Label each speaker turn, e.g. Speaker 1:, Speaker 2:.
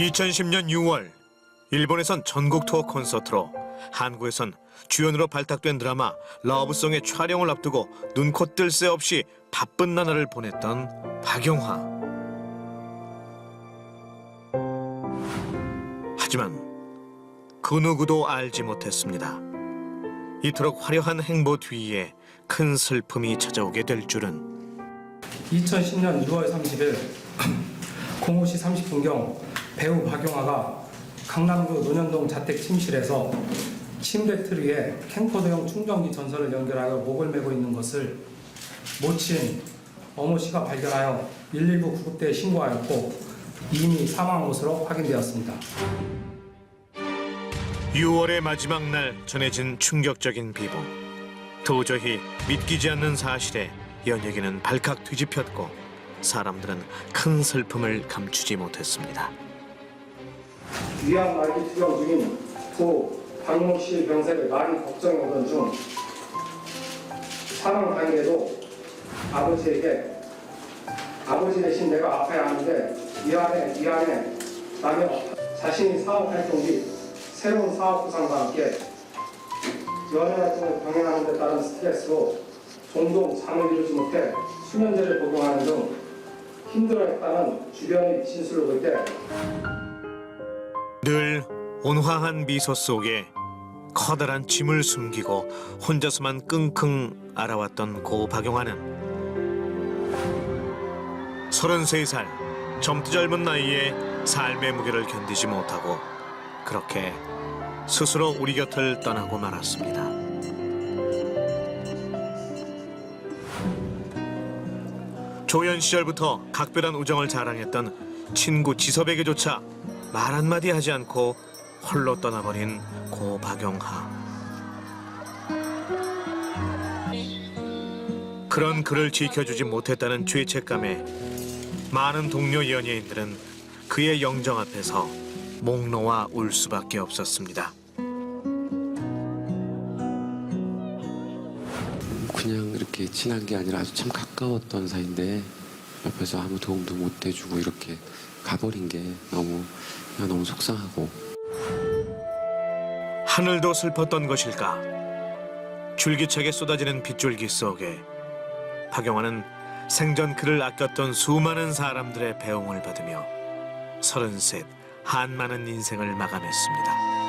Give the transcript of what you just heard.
Speaker 1: 2010년 6월 일본에선 전국 투어 콘서트로 한국에선 주연으로 발탁된 드라마 러브송의 촬영을 앞두고 눈코 뜰 새 없이 바쁜 나날을 보냈던 박용화. 하지만 그 누구도 알지 못했습니다. 이토록 화려한 행보 뒤에 큰 슬픔이 찾아오게 될 줄은
Speaker 2: 2010년 6월 30일 05시 30분경 배우 박용화가 강남구 논현동 자택 침실에서 침대 틀 위에 캠코더용 충전기 전선을 연결하여 목을 메고 있는 것을 모친 어모 씨가 발견하여 119 구급대에 신고하였고 이미 사망한 것으로 확인되었습니다.
Speaker 1: 6월의 마지막 날 전해진 충격적인 비보. 도저히 믿기지 않는 사실에 연예계는 발칵 뒤집혔고 사람들은 큰 슬픔을 감추지 못했습니다.
Speaker 2: 위안 말기 투병 중인 고 박모 씨 병세를 많이 걱정해 오던 중 사망 당일에도 아버지에게 아버지 대신 내가 아파야 하는데 미안해 미안해 라며 자신이 사업 활동 및 새로운 사업 구상과 함께 연애 활동을 병행하는 데 따른 스트레스로 종종 잠을 이루지 못해 수면제를 복용하는 등 힘들어했다는 주변의 진술을 볼때
Speaker 1: 늘 온화한 미소 속에 커다란 짐을 숨기고 혼자서만 끙끙 앓아왔던 고 박용화는 33살 젊디 젊은 나이에 삶의 무게를 견디지 못하고 그렇게 스스로 우리 곁을 떠나고 말았습니다. 조연 시절부터 각별한 우정을 자랑했던 친구 지섭에게조차 말 한마디 하지 않고 홀로 떠나버린 고 박용하. 그런 그를 지켜주지 못했다는 죄책감에 많은 동료 연예인들은 그의 영정 앞에서 목 놓아 울 수밖에 없었습니다.
Speaker 3: 그냥 이렇게 친한 게 아니라 아주 참 가까웠던 사이인데 옆에서 아무 도움도 못 해주고 이렇게 가버린 게 너무 너무 속상하고
Speaker 1: 하늘도 슬펐던 것일까? 줄기차게 쏟아지는 빗줄기 속에 박용화는 생전 그를 아꼈던 수많은 사람들의 배웅을 받으며 서른셋 한 많은 인생을 마감했습니다.